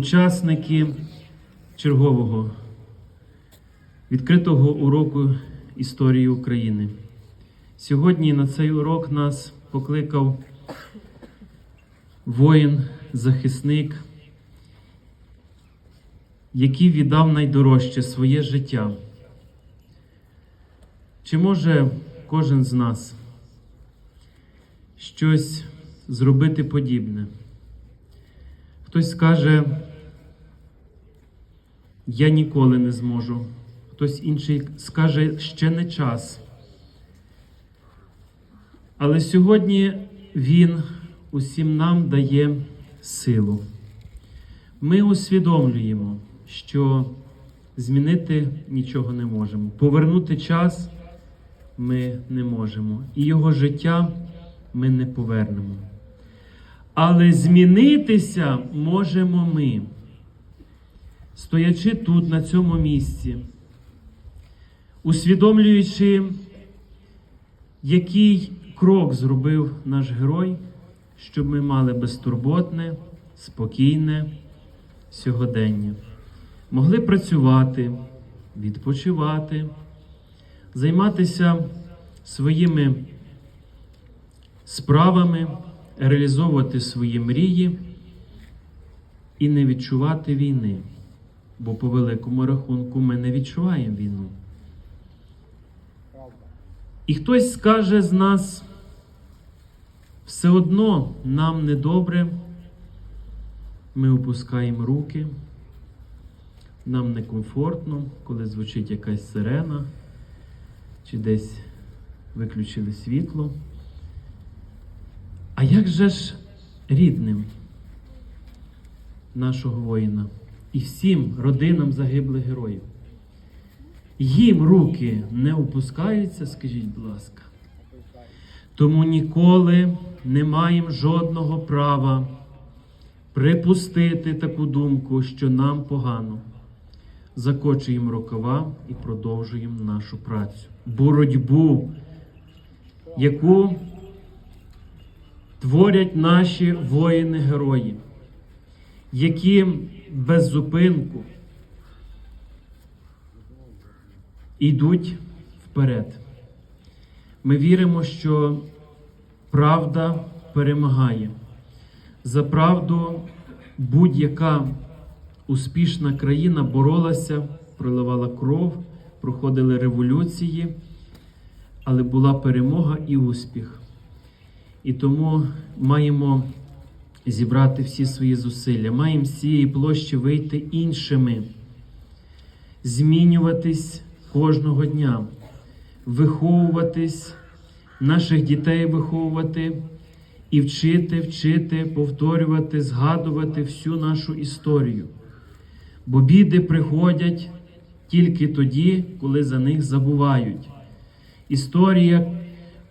Учасники чергового відкритого уроку історії України. Сьогодні на цей урок нас покликав воїн, захисник, який віддав найдорожче своє життя. Чи може кожен з нас щось зробити подібне? Хтось скаже, я ніколи не зможу. Хтось інший скаже, ще не час. Але сьогодні Він усім нам дає силу. Ми усвідомлюємо, що змінити нічого не можемо. Повернути час ми не можемо. І його життя ми не повернемо. Але змінитися можемо ми, стоячи тут, на цьому місці, усвідомлюючи, який крок зробив наш герой, щоб ми мали безтурботне, спокійне сьогодення, могли працювати, відпочивати, займатися своїми справами реалізовувати свої мрії і не відчувати війни. Бо по великому рахунку ми не відчуваємо війну. І хтось скаже з нас, все одно нам недобре, ми опускаємо руки, нам некомфортно, коли звучить якась сирена, чи десь виключили світло. А як же ж рідним нашого воїна і всім родинам загиблих героїв? Їм руки не опускаються, скажіть, будь ласка. Тому ніколи не маємо жодного права припустити таку думку, що нам погано. Закочуємо рукава і продовжуємо нашу працю. Боротьбу, яку творять наші воїни-герої, які без зупинку йдуть вперед. Ми віримо, що правда перемагає. За правду будь-яка успішна країна боролася, проливала кров, проходили революції, але була перемога і успіх. І тому маємо зібрати всі свої зусилля, маємо з цієї площі вийти іншими, змінюватись кожного дня, виховуватись, наших дітей виховувати і вчити, вчити, повторювати, згадувати всю нашу історію. Бо біди приходять тільки тоді, коли за них забувають. Історія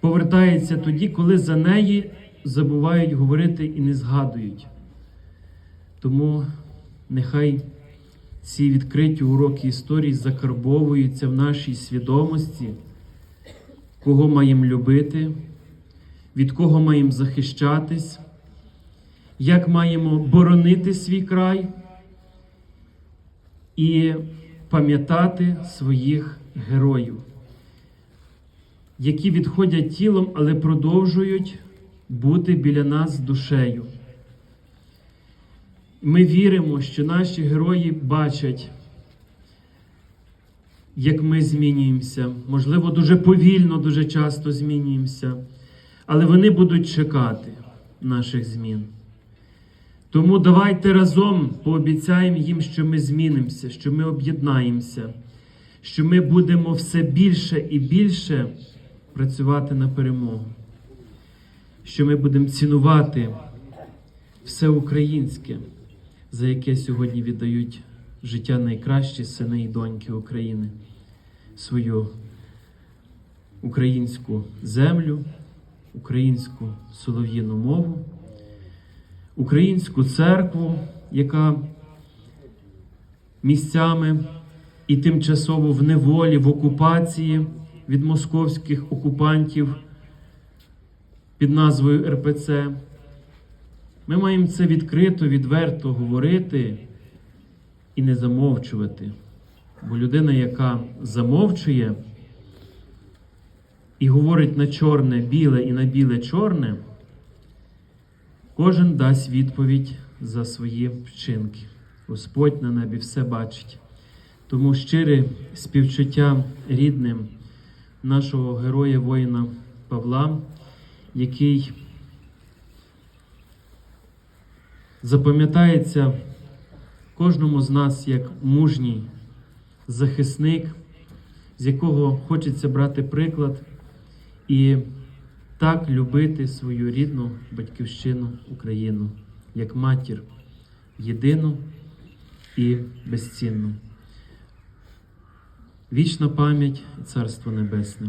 повертається тоді, коли за неї забувають говорити і не згадують. Тому нехай ці відкриті уроки історії закарбовуються в нашій свідомості, кого маємо любити, від кого маємо захищатись, як маємо боронити свій край і пам'ятати своїх героїв які відходять тілом, але продовжують бути біля нас душею. Ми віримо, що наші герої бачать, як ми змінюємося. Можливо, дуже повільно, дуже часто змінюємося, але вони будуть чекати наших змін. Тому давайте разом пообіцяємо їм, що ми змінимося, що ми об'єднаємося, що ми будемо все більше і більше працювати на перемогу, що ми будемо цінувати все українське, за яке сьогодні віддають життя найкращі сини і доньки України, свою українську землю, українську солов'їну мову, українську церкву, яка місцями і тимчасово в неволі, в окупації від московських окупантів під назвою РПЦ. Ми маємо це відкрито, відверто говорити і не замовчувати. Бо людина, яка замовчує і говорить на чорне біле і на біле чорне, кожен дасть відповідь за свої вчинки. Господь на небі все бачить. Тому щире співчуття рідним нашого героя воїна Павла, який запам'ятається кожному з нас як мужній захисник, з якого хочеться брати приклад і так любити свою рідну батьківщину Україну, як матір, єдину і безцінну. Вічна пам'ять і царство небесне.